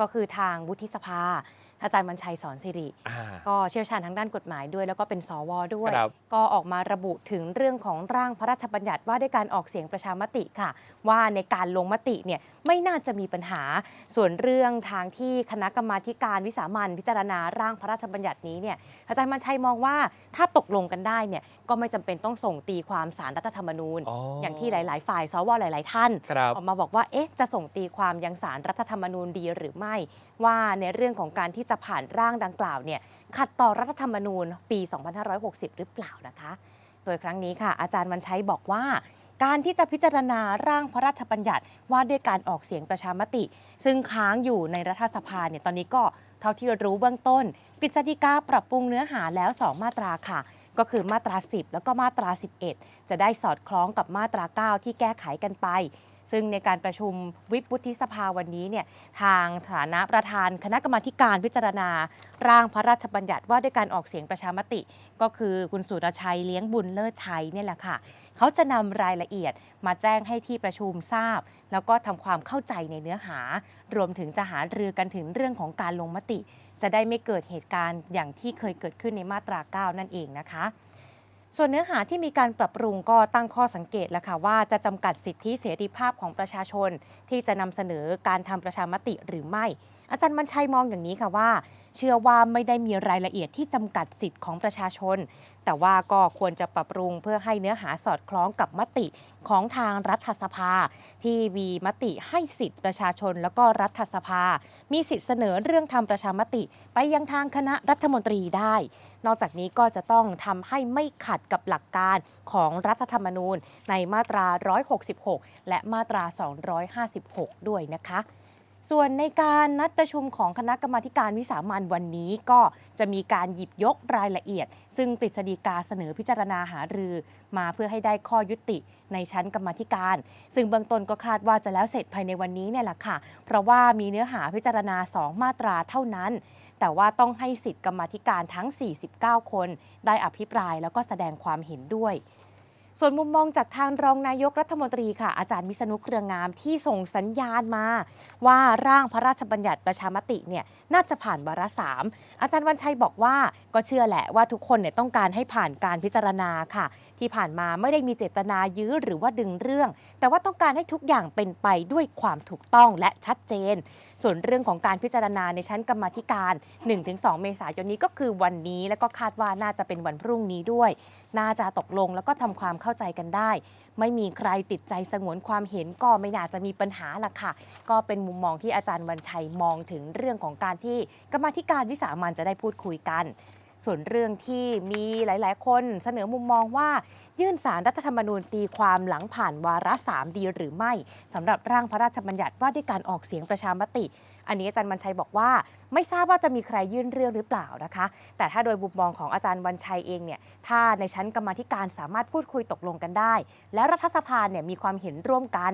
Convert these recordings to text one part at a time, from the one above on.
ก็คือทางวุฒิสภา อาจารย์วันชัยสอนสิริอ่าก็เชี่ยวชาญทางด้านกฎหมายด้วย แล้วก็เป็นสวด้วยครับก็ออกมาระบุถึงเรื่องของร่างพระราชบัญญัติว่าด้วยการออกเสียงประชามติค่ะ ว่าในการลงมติเนี่ยไม่น่าจะมีปัญหา ส่วนเรื่องทางที่คณะกรรมาธิการวิสามันพิจารณาร่างพระราชบัญญัตินี้เนี่ยอาจารย์มันชัยมองว่าถ้าตกลงกันได้เนี่ยก็ไม่จำเป็นต้องส่งตีความสารรัฐธรรมนูญอ๋อออย่างที่หลาย ๆ ฝ่ายสวหลาย ๆ ท่านครับออกมาบอกว่าเอ๊ะจะส่งตีความยังสารรัฐธรรมนูญดีหรือไม่ ว่าในเรื่องของการที่จะผ่านร่างดังกล่าวเนี่ยขัดต่อรัฐธรรมนูญปี 2560 หรือเปล่านะคะ โดยครั้งนี้ค่ะ อาจารย์วันชัยบอกว่า การที่จะพิจารณาร่างพระราชบัญญัติว่าด้วยการออกเสียงประชามติ ซึ่งค้างอยู่ในรัฐสภาเนี่ยตอนนี้ก็เท่าที่รู้เบื้องต้นกฤษฎีกาปรับปรุงเนื้อหาแล้ว 2 มาตราค่ะ ก็คือมาตรา 10 แล้วก็มาตรา 11 จะได้สอดคล้องกับมาตรา 9 ที่แก้ไขกันไป ซึ่งในการประชุมวิปวุฒิสภาวันนี้เนี่ยทางฐานะประธานคณะกรรมาการพิจารณา ร่างพระราชบัญญัติว่าด้วยการออกเสียงประชามติ ก็คือคุณสุรชัยเลี้ยงบุญเลิศชัยเนี่ยแหละค่ะเขาจะนำรายละเอียดมาแจ้งให้ที่ประชุมทราบ แล้วก็ทำความเข้าใจในเนื้อหา รวมถึงจะหารือกันถึงเรื่องของการลงมติ จะได้ไม่เกิดเหตุการณ์อย่างที่เคยเกิดขึ้นในมาตรา 9 นั่นเองนะคะ ส่วนเนื้อหาที่มีการปรับปรุงก็ตั้งข้อสังเกตแล้วค่ะว่าจะจำกัดสิทธิเสรีภาพของประชาชน ที่จะนำเสนอการทำประชามติหรือไม่ อาจารย์มันชัยมองอย่างนี้ค่ะว่า เชื่อว่าไม่ได้มีรายละเอียดที่จำกัดสิทธิ์ของประชาชน แต่ว่าก็ควรจะปรับปรุงเพื่อให้เนื้อหาสอดคล้องกับมติของทางรัฐสภา ที่มีมติให้สิทธิประชาชน แล้วก็รัฐสภา มีสิทธิเสนอเรื่องทำประชามติ ไปยังทางคณะรัฐมนตรีได้นอกจากนี้ก็จะต้องทำให้ไม่ขัดกับหลักการของรัฐธรรมนูญในมาตรา 166 และมาตรา 256 ด้วยนะคะ ส่วนในการนัดประชุมของคณะกรรมาการวิสามันวันนี้ก็จะมีการหยิบยกรายละเอียด ซึ่งกฤษฎีกาเสนอพิจารณาหารือ มาเพื่อให้ได้ข้อยุติในชั้นกรรมาธิการ ซึ่งเบื้องต้นก็คาดว่าจะแล้วเสร็จภายในวันนี้เนี่ยแหละค่ะ เพราะว่ามีเนื้อหาพิจารณา 2 มาตราเท่านั้น แต่ว่าต้องให้สิทธิกรรมาธิการทั้ง 49 คน ได้อภิปรายแล้วก็แสดงความเห็นด้วย ส่วนมุมมองจากทางรองนายกรัฐมนตรีค่ะ อาจารย์วิษณุเครืองามที่ส่งสัญญาณมา ว่าร่างพระราชบัญญัติประชามติเนี่ยน่าจะผ่านวาระสามอาจารย์วันชัยบอกว่าก็เชื่อแหละว่าทุกคนเนี่ยต้องการให้ผ่านการพิจารณาค่ะ ที่ผ่านมาไม่ได้มีเจตนายื้อหรือว่าดึงเรื่อง แต่ว่าต้องการให้ทุกอย่างเป็นไปด้วยความถูกต้องและชัดเจน ส่วนเรื่องของการพิจารณาในชั้นกรรมธิการ 1-2 เมษายนนี้ก็คือวันนี้ และก็คาดว่าน่าจะเป็นวันพรุ่งนี้ด้วย น่าจะตกลงแล้วก็ทำความเข้าาใจกันได้ ไม่มีใครติดใจสงวนความเห็นก็ไม่น่าจะมีปัญหาละค่ะ ก็เป็นมุมมองที่อาจารย์วันชัยมองถึงเรื่องของการที่กรรมธิการวิสามันจะได้พูดคุยกัน ส่วนเรื่องที่มีหลาย ๆ คนเสนอมุมมองว่า ยื่นสารรัฐธรรมนูญตีความหลังผ่านวาระสามดีหรือไม่สำหรับร่างพระราชบัญญัติว่าด้วยการออกเสียงประชามติ อันนี้อาจารย์วันชัยบอกว่า ไม่ทราบว่าจะมีใครยื่นเรื่องหรือเปล่านะคะ แต่ถ้าโดยมุมมองของอาจารย์วันชัยเองเนี่ยถ้าในชั้นกรรมธิการสามารถพูดคุยตกลงกันได้ และรัฐสภาเนี่ยมีความเห็นร่วมกัน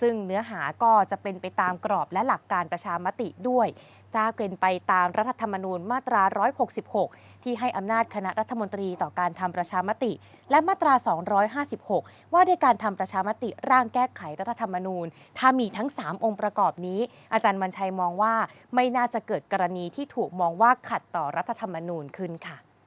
ซึ่งเนื้อหาก็จะเป็นไปตามกรอบและหลักการประชามติด้วยจะเป็นไปตามรัฐธรรมนูญมาตรา 166 ที่ให้อำนาจคณะรัฐมนตรีต่อการทำประชามติ และมาตรา256 ว่าด้วยการทำประชามติร่างแก้ไขรัฐธรรมนูญ ถ้ามีทั้ง 3 องค์ประกอบนี้ อาจารย์วันชัยมองว่าไม่น่าจะเกิดกรณีที่ถูกมองว่าขัดต่อรัฐธรรมนูญขึ้นค่ะ